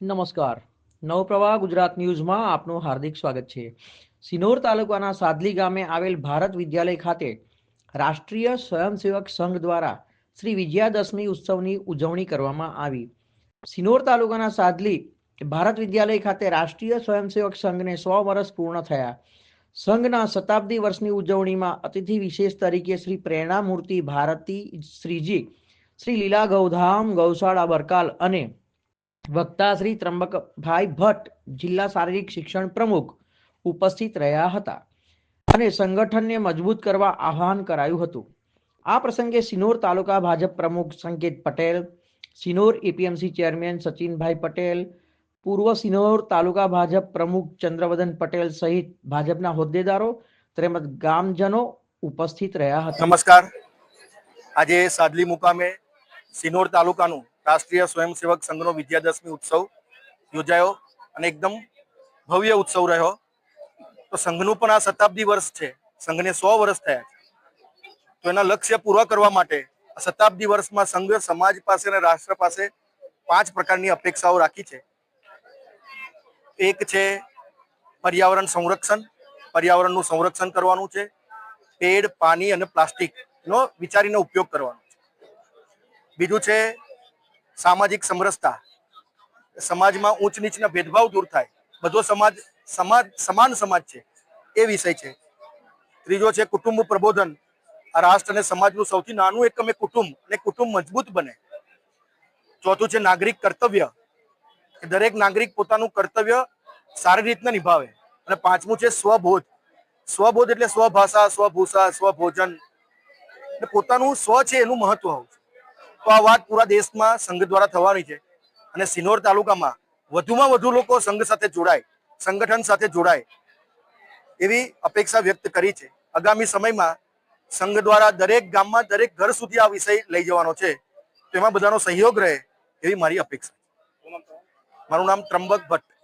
નમસ્કાર. નવપ્રવાહ ગુજરાત ન્યૂઝમાં આપનું હાર્દિક સ્વાગત છે. સિનોર તાલુકાના સાદલી ગામે આવેલ ભારત વિદ્યાલય ખાતે રાષ્ટ્રીય સ્વયંસેવક સંઘ દ્વારા શ્રી વિજયાદશમી ઉત્સવની ઉજવણી કરવામાં આવી. સિનોર તાલુકાના સાદલી ભારત વિદ્યાલય ખાતે રાષ્ટ્રીય સ્વયંસેવક સંઘને સો વર્ષ પૂર્ણ થયા. સંઘના શતાબ્દી વર્ષની ઉજવણીમાં અતિથિ વિશેષ તરીકે શ્રી પ્રેરણામૂર્તિ ભારતી શ્રીજી, શ્રી લીલા ગૌધામ ગૌશાળા બરકાલ અને વક્તા શ્રી ત્રંબકભાઈ ભટ્ટ, જિલ્લા શારીરિક શિક્ષણ પ્રમુખ, ઉપસ્થિત રહ્યા હતા અને સંગઠનને મજબૂત કરવા આહ્વાન કરાયું હતું. આ પ્રસંગે સિનોર તાલુકા ભાજપ પ્રમુખ સંકેત પટેલ, સિનોર એપીએમસી ચેરમેન સચિનભાઈ પટેલ, પૂર્વ સિનોર તાલુકા ભાજપ પ્રમુખ ચંદ્રવદન પટેલ સહિત ભાજપના હોદ્દેદારો, તેમજ ગામજનો ઉપસ્થિત રહ્યા હતા. નમસ્કાર. આજે સાદલી મુકામે સિનોર તાલુકાનું રાષ્ટ્રીય સ્વયંસેવક સંઘનો વિદ્યાદશમી ઉત્સવ યોજાયો અને એકદમ ભવ્ય ઉત્સવ રહ્યો. તો સંઘનું પણ આ શતાબ્દી વર્ષ છે. સંઘને સો વર્ષ થયા છે. તો એના લક્ષ્ય પૂરા કરવા માટે શતાબ્દી વર્ષમાં સંઘ સમાજ પાસે અને રાષ્ટ્ર પાસે પાંચ પ્રકારની અપેક્ષાઓ રાખી છે. એક છે પર્યાવરણ સંરક્ષણ. પર્યાવરણનું સંરક્ષણ કરવાનું છે. પેડ, પાણી અને પ્લાસ્ટિક નો વિચારીને ઉપયોગ કરવાનો છે. બીજું છે સામાજિક સમરસતા, સમાજમાં ઊંચ નીચના ભેદભાવ દૂર થાય, બધો સમાજ સમાજ, સમાન સમાજ છે, એ વિષય છે. ત્રીજો છે કુટુંબ પ્રબોધન. રાષ્ટ્ર અને સમાજનું સૌથી નાનું એકમ એ કુટુંબ, અને કુટુંબ મજબૂત બને. ચોથું છે નાગરિક કર્તવ્ય. દરેક નાગરિક પોતાનું કર્તવ્ય સારી રીતના નિભાવે. અને પાંચમું છે સ્વબોધ. સ્વબોધ એટલે સ્વભાષા, સ્વભૂષા, સ્વભોજન. પોતાનું સ્વ છે એનું મહત્વ છે. આ વાત પૂરા દેશમાં સંઘ દ્વારા થવાની છે. અને સિનોર તાલુકામાં વધુમાં વધુ લોકો સંઘ સાથે જોડાય, સંગઠન સાથે જોડાય એવી અપેક્ષા વ્યક્ત કરી છે. આગામી સમયમાં સંઘ દ્વારા દરેક ગામમાં દરેક ઘર સુધી આ વિષય લઈ જવાનો છે. તેમાં બધાનો સહયોગ રહે એવી મારી અપેક્ષા મારું નામ ત્રંબક ભટ્ટ.